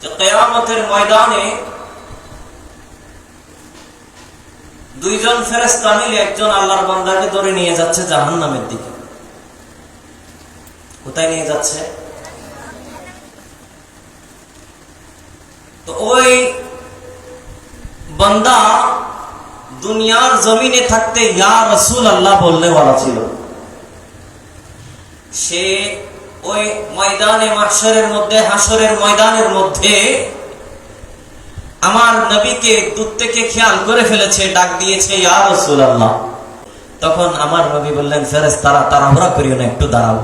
কেয়ামতের ময়দানে দুইজন ফেরেস্তা মিলে একজন আল্লাহর বান্দাকে ধরে নিয়ে যাচ্ছে জাহান্নামের দিকে। কোথায় নিয়ে যাচ্ছে? তো ওই বান্দা দুনিয়ার জমিনে থাকতে ইয়া রসুল আল্লাহ বললে বলা ছিল। সে ওই ময়দানে মাসরের মধ্যে হাসরের ময়দানের মধ্যে আমার নবীকে দূর থেকে খেয়াল করে ফেলেছে, ডাক দিয়েছে তখন আমার নবী বললেন, ফেরেস, তারা, তাড়াহুড়া করিও না, একটু দাঁড়াও।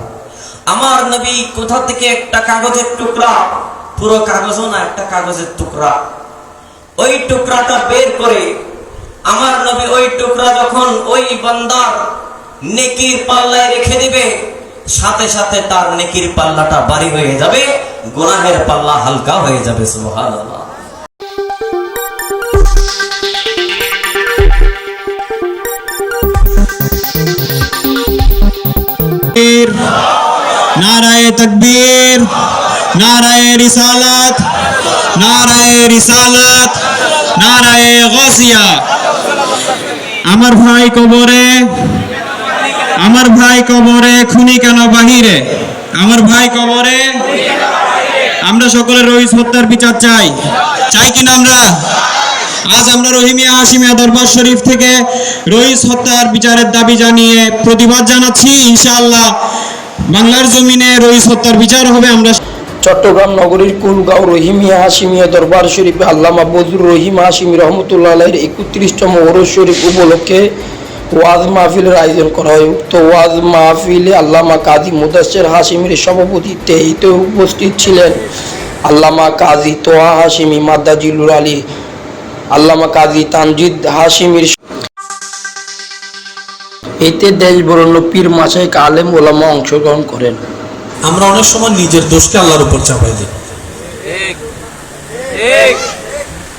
আমার নবী কোথা থেকে একটা কাগজের টুকরা, পুরো কাগজও না, একটা কাগজের টুকরা। ওই টুকরাটা বের করে আমার নবী ওই টুকরা যখন ওই বান্দার নেকির পাল্লায় রেখে দিবে সাথে সাথে তার নেকির পাল্লাটা বাড়ি হয়ে যাবে, গুনাহের পাল্লা হালকা হয়ে যাবে, সুবহানাল্লাহ। নারায়ে তকবীর, নারায়ে রিসালাত নারায়ে রিসালাত, নারায়ে গসিয়া আমার ভাই কবরে আমার ভাই কবরে, খুনি কেন বাহিরে? আমার ভাই কবরে? আমরা সকলে রহিস হত্যার বিচার চাই। চাই কিনা আমরা? আজ আমরা রহিমিয়া হাসিমিয়া দরবার শরীফ থেকে রইস হত্যার বিচারের দাবি জানিয়ে প্রতিবাদ জানাচ্ছি। ইনশাআল্লাহ বাংলার জমিনে রইস হত্যার বিচার হবে আমরা। চট্টগ্রাম নগরীর কুলগাঁও রহিমিয়া হাসিমিয়া দরবার শরীফে আল্লামা বজুর রহিম হাসিমি রহমতুল্লাহ একত্রিশতম ওরস শরীফ উপলক্ষে ওয়াজ মাহফিলের আয়োজন করা হয়। উক্ত ওয়াজ মাহফিলে আল্লামা কাজী মুদাসের হাসিমির সভাপতিত্বে এতে উপস্থিত ছিলেন আল্লামা কাজী তোয়া হাসিমি মাদ্দাজিলুর আলী আল্লামা কাজী তানজিদ হাসিমির এতে দেশ বরণ্য পীর মাসাইক আলেম ওলামা অংশগ্রহণ করেন। আমরা অনেক সময় নিজের দোষকে আল্লাহর উপর চাপাই দিই।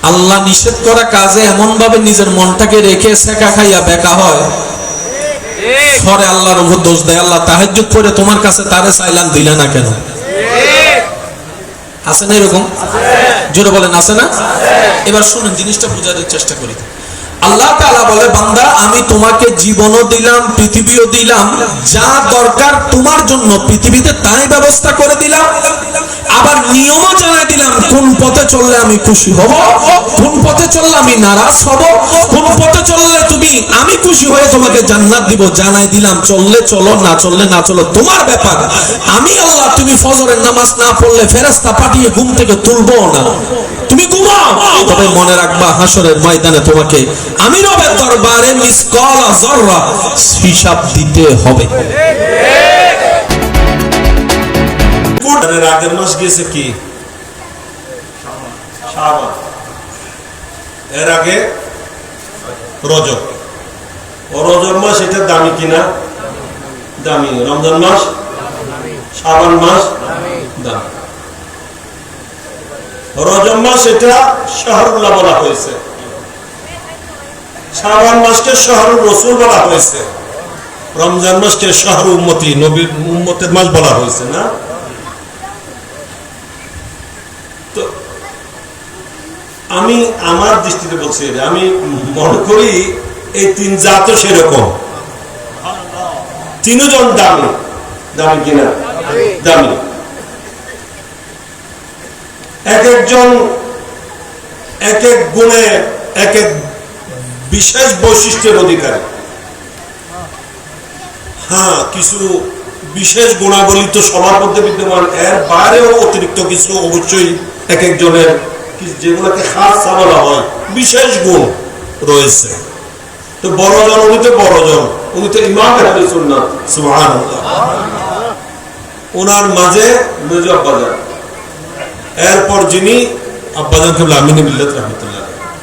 আল্লাহ নিষেধ করা কাজে এমন ভাবে নিজের মনটাকে রেখে শেখা খাইয়া বেকা হয়। পরে আল্লাহর উপর দোষ দেয়। আল্লাহ তাহাজ্জুদ করে তোমার কাছে তারে চাইলাম দিলে না কেন? আছে না এরকম? জোরে বলেন, আছে না? এবার শুনুন, জিনিসটা বোঝার চেষ্টা করি। আল্লাহ তাআলা বলে, বান্দা, আমি তোমাকে জীবনও দিলাম, পৃথিবীও দিলাম, যা দরকার তোমার জন্য, পৃথিবীতে তাই ব্যবস্থা করে দিলাম। আবার নিয়মও জানাই দিলাম, কোন পথে চললে আমি খুশি হব? কোন পথে চললে আমি নারাজ হব? কোন পথে চললে তুমি, আমি খুশি হয়ে তোমাকে জান্নাত দিব? জানাই দিলাম, চললে চলো, না চললে না চলো, তোমার ব্যাপার। আমি আল্লাহ, তুমি ফজরের নামাজ না পড়লে ফেরেশতা পাঠিয়ে ঘুম থেকে তুলবো না। তুমি ঘুমাও। তবে মনে রাখবা হাসরের ময়দানে তোমাকে আমি রবের দরবারে মিসকলা জররা হিসাব দিতে হবে। কোরআনের আগের মাস গেছে কি? এর আগে রজব। ও রজব মাস এটা দামি কিনা? দামি। রমজান মাস? শাবান মাস? দামি। রজব মাস এটা শাহরুল্লাহ বলা হয়েছে। শাবান মাসকে শাহরুর রসুল বলা হয়েছে। রমজান মাসকে শাহরু উম্মতি নবীর উম্মতের মাস বলা হয়েছে না? আমি আমার দৃষ্টিতে বলছি আমি মনে করি এই তিন জাতও সেরকম। তিনজন দামি। দামি কিনা দামি। এক একজন এক এক গুণে এক এক বিশেষ বৈশিষ্ট্যের অধিকারী। হ্যাঁ কিছু বিশেষ গুণাবলী তো সবার মধ্যে বিদ্যমান। এর বাইরেও অতিরিক্ত কিছু অবশ্যই এক একজনের যেগুলোকে খাস বলা হয় বিশেষ গুণ রয়েছে। তো বড়জন উনি তো বড়জন উনি তো ইমাম ওনার মাঝে আব্বাজান। এরপর যিনি আব্বাজান কেবল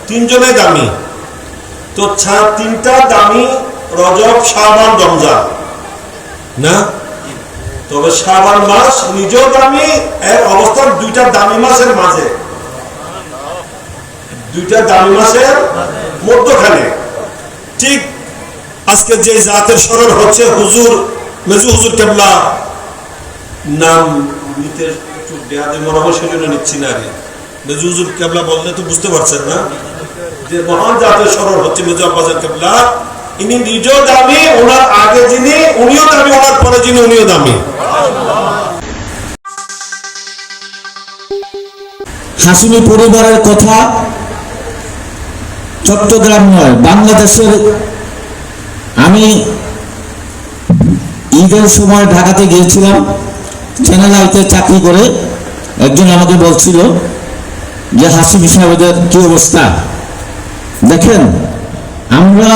তিনজনে দামি। তো ছা- তিনটা দামি রজব শাবান রমজান। না? তবে শাবান মাস নিজেও দামি, এর অবস্থান দুইটা দামি মাসের মাঝে। দুইটা দামি মাসের মধ্যখানে। ঠিক আজকে যে জাতের স্মরণ হচ্ছে হুজুর মেজু হুজুর কেবলা, নাম নিতে দেহাতে মনে হয়, সেজন্য নিচ্ছি না আরে নজরুল কেবলা বললে তো বুঝতে পারছেন না। যে মহান জাতের সরল হচ্ছে মেজু কেবলা। ইনি নিজেও দামি, ওনার আগে যিনি, উনিও দামি, ওনার পরে যিনি, উনিও দামি। পরিবারের কথা চট্টগ্রাম নয়, বাংলাদেশের আমি ঈদের সময় ঢাকাতে গিয়েছিলাম চ্যানেল আইতে চাকরি করে একজন আমাকে বলছিল যে, হাসিমি সাহেবদের কি অবস্থা? দেখেন, আমরা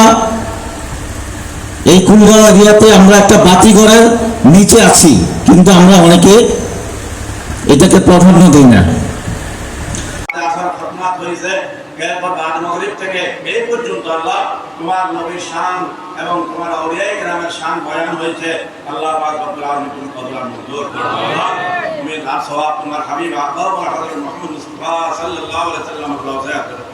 এই কুলগাঁও এরিয়াতে আমরা একটা বাতি বাতিঘরের নিচে আছি, কিন্তু আমরা অনেকে এটাকে প্রাধান্য দিই না। এরপর বাদ মগরিব থেকে এই আল্লাহ এবং তোমার অরিয়াই গ্রামের শান বয়ান হয়েছে। আল্লাহ পাক রব্বুল আলামিন তুমি কবুল আর মঞ্জুর তুমি সওয়াব তোমার হাবিব আকবর হযরত মুহাম্মদ মুস্তাফা সাল্লাল্লাহু আলাইহি ওয়াসাল্লাম